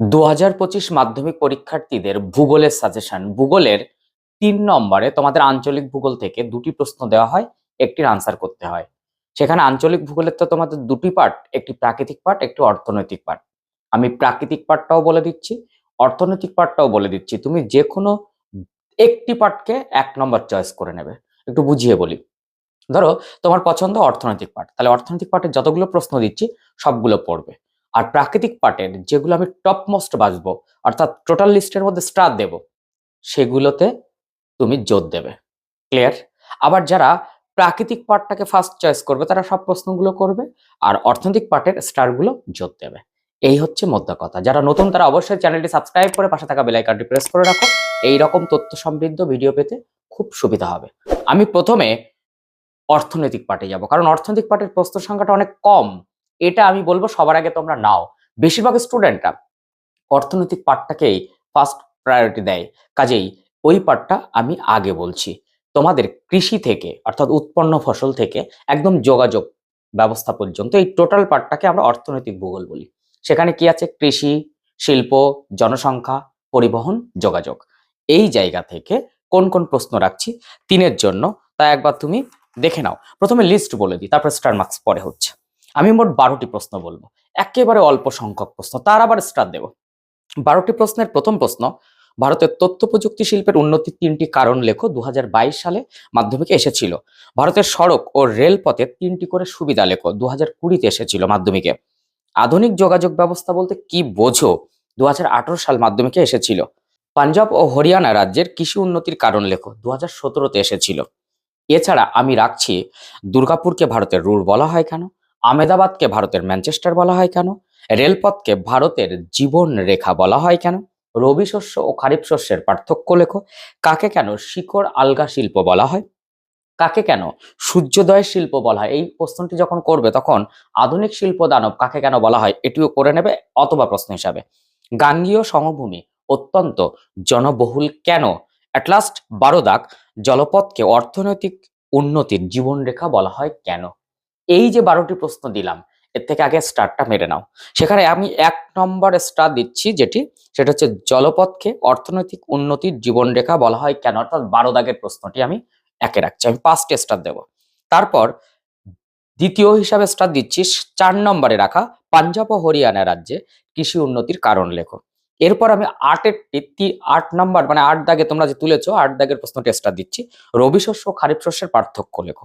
দু হাজার পঁচিশ মাধ্যমিক পরীক্ষার্থীদের ভূগোলের সাজেশন ভূগোলের তিন নম্বরে তোমাদের আঞ্চলিক ভূগোল থেকে দুটি প্রশ্ন দেওয়া হয়, একটির আনসার করতে হয়। সেখানে আঞ্চলিক ভূগোলের তো তোমাদের দুটি পার্ট একটি প্রাকৃতিক পার্ট একটি অর্থনৈতিক পার্ট আমি প্রাকৃতিক পার্টটাও বলে দিচ্ছি, অর্থনৈতিক পার্টটাও বলে দিচ্ছি। তুমি যে কোনো একটি পার্টকে এক নম্বর চয়েস করে নেবে। একটু বুঝিয়ে বলি। ধরো, তোমার পছন্দ অর্থনৈতিক পার্ট তাহলে অর্থনৈতিক পার্টের যতগুলো প্রশ্ন দিচ্ছি, সবগুলো পড়বে। আর প্রাকৃতিক পার্টের যেগুলো আমি টপ মোস্ট বাজবো অর্থাৎ টোটাল লিস্টের মধ্যে স্টার দেব, সেগুলোতে তুমি জোর দেবে। ক্লিয়ার আবার যারা প্রাকৃতিক পার্টটাকে ফার্স্ট চয়েস করবে, তারা সব প্রশ্নগুলো করবে আর অর্থনৈতিক পার্টের স্টারগুলো জোর দেবে। এই হচ্ছে মোদ্দা কথা। যারা নতুন, তারা অবশ্যই চ্যানেলটি সাবস্ক্রাইব করে পাশে থাকা বেলাইকানটি প্রেস করে রাখো। এই রকম তথ্য সমৃদ্ধ ভিডিও পেতে খুব সুবিধা হবে। আমি প্রথমে অর্থনৈতিক পার্টে যাব, কারণ অর্থনৈতিক পার্টের প্রশ্ন সংখ্যাটা অনেক কম। এটা আমি বলব সবার আগে তোমরা নাও। বেশিরভাগ স্টুডেন্টরা অর্থনৈতিক পার্টটাকেই ফার্স্ট প্রায়োরিটি দেয়। কাজেই ওই পার্টটা আমি আগে বলছি। তোমাদের কৃষি থেকে, অর্থাৎ উৎপন্ন ফসল থেকে একদম যোগাযোগ ব্যবস্থা পর্যন্ত এই টোটাল পার্টটাকে আমরা অর্থনৈতিক ভূগোল বলি। সেখানে কি আছে? কৃষি, শিল্প, জনসংখ্যা, পরিবহন, যোগাযোগ। এই জায়গা থেকে কোন কোন প্রশ্ন রাখছি? তিনের জন্য। তা একবার তুমি দেখে নাও। প্রথমে লিস্ট বলে দিই, তারপর স্টার মার্কস পরে হচ্ছে। আমি মোট বারোটি প্রশ্ন বলব। একেবারে অল্প সংখ্যক প্রশ্ন, তার আবার স্টার দেব। বারোটি প্রশ্নের প্রথম প্রশ্ন, ভারতের তথ্য প্রযুক্তি শিল্পের উন্নতির তিনটি কারণ লেখো দু হাজার বাইশ সালে মাধ্যমিকে এসেছিল। ভারতের সড়ক ও রেলপথে তিনটি করে সুবিধা লেখো দু হাজার কুড়িতে এসেছিল মাধ্যমিকে। আধুনিক যোগাযোগ ব্যবস্থা বলতে কি বোঝো? দু হাজার আঠারো সাল মাধ্যমিকে এসেছিল। পাঞ্জাব ও হরিয়ানা রাজ্যের কৃষি উন্নতির কারণ লেখো দু হাজার সতেরোতে এসেছিল। এছাড়া আমি রাখছি, দুর্গাপুরকে ভারতের রুর বলা হয় কেন? আমেদাবাদকে ভারতের ম্যানচেস্টার বলা হয় কেন? রেলপথকে ভারতের জীবন রেখা বলা হয় কেন? রবি শস্য ও খারিফ শস্যের পার্থক্য লেখো। কাকে কেন শিকড় আলগা শিল্প বলা হয়? কাকে কেন সূর্যোদয় শিল্প বলা হয়? এই প্রশ্নটি যখন করবে তখন আধুনিক শিল্প দানব কাকে কেন বলা হয় এটিও করে নেবে অথবা প্রশ্ন হিসাবে। গাঙ্গীয় সমভূমি অত্যন্ত জনবহুল কেন? অ্যাটলাস্ট বারোদাক জলপথকে অর্থনৈতিক উন্নতির জীবনরেখা বলা হয় কেন? এই যে বারোটি প্রশ্ন দিলাম, এর থেকে আগে স্টারটা মেরে নাও। সেখানে আমি এক নম্বর স্টার দিচ্ছি যেটি, সেটা হচ্ছে জলপথকে অর্থনৈতিক উন্নতির জীবনরেখা বলা হয় কেন? অর্থাৎ বারো দাগের প্রশ্নটি আমি একে রাখছি, আমি পাঁচটি স্টার দেব। তারপর দ্বিতীয় হিসাবে স্টার দিচ্ছি, চার নম্বরে রাখা পাঞ্জাব ও হরিয়ানা রাজ্যে কৃষি উন্নতির কারণ লেখো। এরপর আমি আটের আট নম্বর মানে আট দাগে তোমরা যে তুলেছো, আট দাগের প্রশ্নটি স্টার দিচ্ছি, রবি শস্য ও খারিফ শস্যের পার্থক্য লেখো।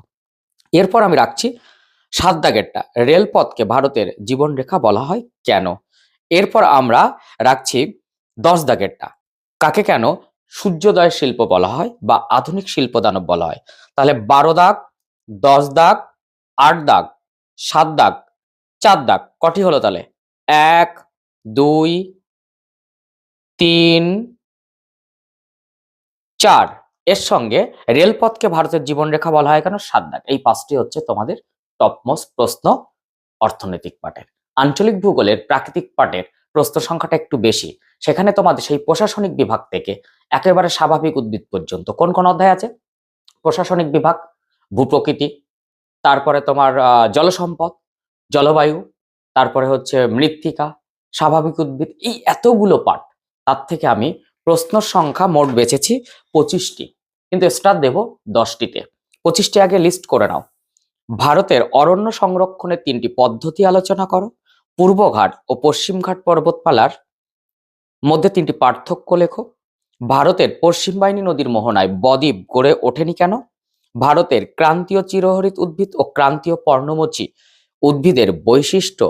এরপর আমি রাখছি সাত দাগেরটা রেলপথকে ভারতের জীবনরেখা বলা হয় কেন? এরপর আমরা রাখছি দশ দাগেরটা কাকে কেন? সূর্যোদয় শিল্প বলা হয় বা আধুনিক শিল্প দানব বলা হয়। তাহলে বারো দাগ দশ দাগ আট দাগ সাত দাগ চার দাগ কটি হলো তাহলে? এক, দুই, তিন, চার। এর সঙ্গে রেলপথকে ভারতের জীবনরেখা বলা হয় কেন? সাত দাগ এই পাঁচটি হচ্ছে তোমাদের টপমোস্ট প্রশ্ন অর্থনৈতিক পাঠের আঞ্চলিক ভূগোলের প্রাকৃতিক পাঠের প্রশ্ন সংখ্যাটা একটু বেশি। সেখানে তোমাদের সেই প্রশাসনিক বিভাগ থেকে একেবারে স্বাভাবিক উদ্ভিদ পর্যন্ত কোন কোন অধ্যায় আছে? প্রশাসনিক বিভাগ, ভূপ্রকৃতি, তারপরে তোমার জলসম্পদ, জলবায়ু, তারপরে হচ্ছে মৃত্তিকা, স্বাভাবিক উদ্ভিদ, এই এতগুলো পাঠ তার থেকে আমি প্রশ্ন সংখ্যা মোট বেছেছি পঁচিশটি। কিন্তু স্টার দেব দশটিতে। পঁচিশটি আগে লিস্ট করে নাও। ভারতের অরণ্য সংরক্ষণের তিনটি পদ্ধতি আলোচনা করো। পূর্বঘাট ও পশ্চিমঘাট পর্বতমালার মধ্যে তিনটি পার্থক্য লেখো। ভারতের পশ্চিম বাহিনী নদীর মোহনায় বদ্বীপ গড়ে ওঠেনি কেন? ভারতের ক্রান্তীয় চিরহরিত উদ্ভিদ ও ক্রান্তীয় পর্ণমোচী উদ্ভিদের বৈশিষ্ট্য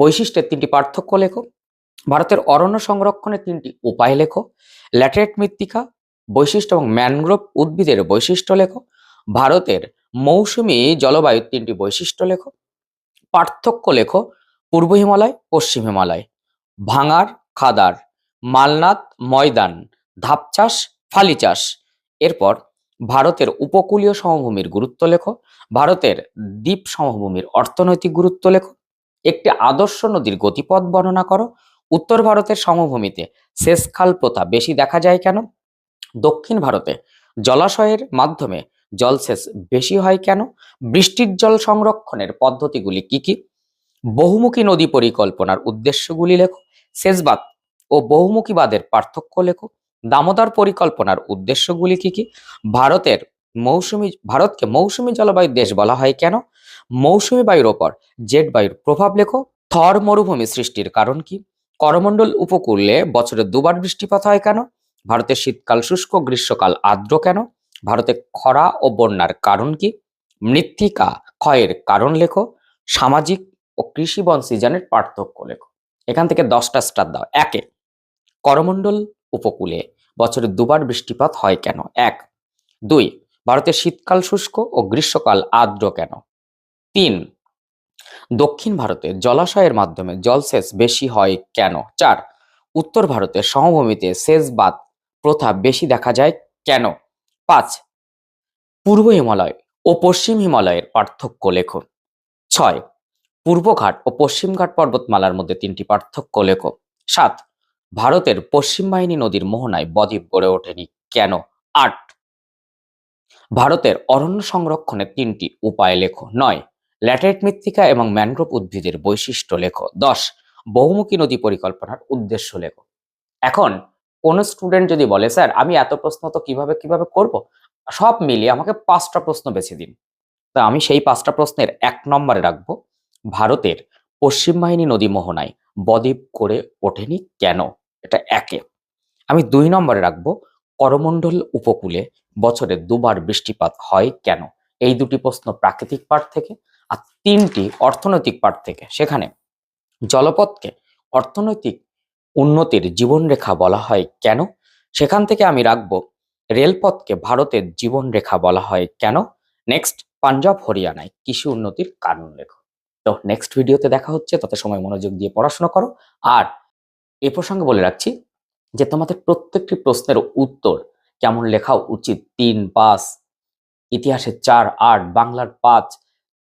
বৈশিষ্ট্যের তিনটি পার্থক্য লেখো। ভারতের অরণ্য সংরক্ষণের তিনটি উপায় লেখো। ল্যাটেরাইট মৃত্তিকা বৈশিষ্ট্য এবং ম্যানগ্রোভ উদ্ভিদের বৈশিষ্ট্য লেখো। ভারতের মৌসুমী জলবায়ুর তিনটি বৈশিষ্ট্য লেখো। পার্থক্য লেখো, পূর্ব হিমালয়, পশ্চিম হিমালয়। ভাঙার খাদার মালনাথ ময়দান, ধাপ চাষ, ফালি চাষ। এরপর ভারতের উপকূলীয় সমভূমির গুরুত্ব লেখো, ভারতের দ্বীপ সমভূমির অর্থনৈতিক গুরুত্ব লেখো। একটি আদর্শ নদীর গতিপথ বর্ণনা করো, উত্তর ভারতের সমভূমিতে সেচখাল প্রথা বেশি দেখা যায় কেন? দক্ষিণ ভারতে জলাশয়ের মাধ্যমে জলসেচ বেশি হয় কেন? বৃষ্টির জল সংরক্ষণের পদ্ধতিগুলি কি কি? বহুমুখী নদী পরিকল্পনার উদ্দেশ্যগুলি লেখো। সেচবাদ ও বহুমুখীবাদের পার্থক্য লেখো। দামোদর পরিকল্পনার উদ্দেশ্যগুলি কি কি? ভারতের মৌসুমি, ভারতকে মৌসুমি জলবায়ুর দেশ বলা হয় কেন? মৌসুমি বায়ুর ওপর জেট বায়ুর প্রভাব লেখো। থর মরুভূমি সৃষ্টির কারণ কি? করমণ্ডল উপকূলে বছরে দুবার বৃষ্টিপাত হয় কেন? ভারতের শীতকাল শুষ্ক, গ্রীষ্মকাল আর্দ্র কেন? ভারতে খরা ও বন্যার কারণ কি? মৃত্তিকা ক্ষয়ের কারণ লেখো, সামাজিক ও কৃষি বন সিজনের পার্থক্য লেখো। এখান থেকে দশটা স্টার দাও। একে, করমণ্ডল উপকূলে বছরে দুবার বৃষ্টিপাত হয় কেন? এক, দুই ভারতের শীতকাল শুষ্ক ও গ্রীষ্মকাল আর্দ্র কেন? তিন, দক্ষিণ ভারতে জলাশয়ের মাধ্যমে জলসেচ বেশি হয় কেন? চার, উত্তর ভারতের সমভূমিতে সেচবাদ প্রথা বেশি দেখা যায় কেন? পাঁচ। পূর্ব হিমালয় ও পশ্চিম হিমালয়ের পার্থক্য লেখো। ছয়। পূর্বঘাট ও পশ্চিমঘাট পর্বতমালার মধ্যে তিনটি পার্থক্য লেখো। সাত। ভারতের পশ্চিম বাহিনী নদীর মোহনায় বদ্বীপ গড়ে ওঠেনি কেন? আট। ভারতের অরণ্য সংরক্ষণের তিনটি উপায় লেখো। নয়। ল্যাটেরাইট মৃত্তিকা এবং ম্যানগ্রোভ উদ্ভিদের বৈশিষ্ট্য লেখো। দশ। বহুমুখী নদী পরিকল্পনার উদ্দেশ্য লেখো। এখন কোন স্টুডেন্ট যদি বলে, স্যার, আমি এত প্রশ্ন তো কীভাবে কীভাবে করব? সব মিলিয়ে আমাকে পাঁচটা প্রশ্ন বেছে দিন। তা আমি সেই পাঁচটা প্রশ্নের এক নম্বরে রাখব, ভারতের পশ্চিম বাহিনী নদী মোহনায় বদ্বীপ করে ওঠেনি কেন? এটা একে। আমি দুই নম্বরে রাখব, করমণ্ডল উপকূলে বছরে দুবার বৃষ্টিপাত হয় কেন? এই দুটি প্রশ্ন প্রাকৃতিক পাঠ থেকে আর তিনটি অর্থনৈতিক পাঠ থেকে। সেখানে জলপথকে অর্থনৈতিক উন্নতির জীবনরেখা বলা হয় কেন? সেখান থেকে আমি রাখব রেলপথকে ভারতের জীবনরেখা বলা হয় কেন? নেক্সট, পাঞ্জাব, হরিয়ানায় কৃষি উন্নতির কারণ লেখো। তো নেক্সট ভিডিওতে দেখা হচ্ছে, তত সময় মনোযোগ দিয়ে পড়াশোনা করো। আর এ প্রসঙ্গে বলে রাখছি যে তোমাদের প্রত্যেকটি প্রশ্নের উত্তর কেমন লেখা উচিত? তিন, পাঁচ, ইতিহাসের চার, আট, বাংলার পাঁচ,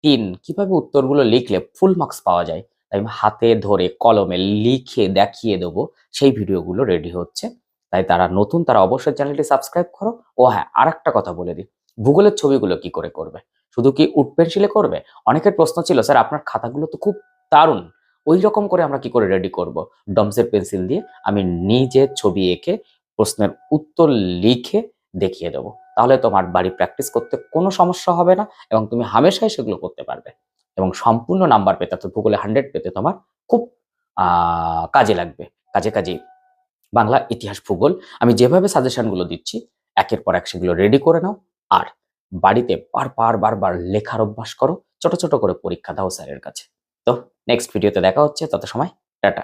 তিন, কীভাবে উত্তরগুলো লিখলে ফুল মার্কস পাওয়া যায়? তাই হাতে ধরে কলমে লিখে দেখিয়ে দেবো, সেই ভিডিওগুলো রেডি হচ্ছে। তাই তারা নতুন, তারা অবশ্যই চ্যানেলটি সাবস্ক্রাইব করো। ও হ্যাঁ আর কথা বলে দিই। ভূগোলের ছবিগুলো কি করে করবে? শুধু কি উড পেন্সিলে করবে? অনেকের প্রশ্ন ছিল, স্যার, আপনার খাতাগুলো তো খুব দারুণ। ওই রকম করে আমরা কি করে রেডি করব? ডমসের পেন্সিল দিয়ে আমি নিজে ছবি এঁকে প্রশ্নের উত্তর লিখে দেখিয়ে দেবো। তাহলে তোমার বাড়ি প্র্যাকটিস করতে কোনো সমস্যা হবে না এবং তুমি হামেশাই সেগুলো করতে পারবে। এবং সম্পূর্ণ নাম্বার পেতে অর্থাৎ ভূগোলে হান্ড্রেড পেতে তোমার খুব কাজে লাগবে। কাজে কাজে বাংলা ইতিহাস, ভূগোল, আমি যেভাবে সাজেশনগুলো দিচ্ছি, একের পর এক সেগুলো রেডি করে নাও। আর বাড়িতে বারবার বারবার লেখার অভ্যাস করো, ছোট ছোট করে পরীক্ষা দাও স্যারের কাছে। তো নেক্সট ভিডিওতে দেখা হচ্ছে তত সময় টাটা।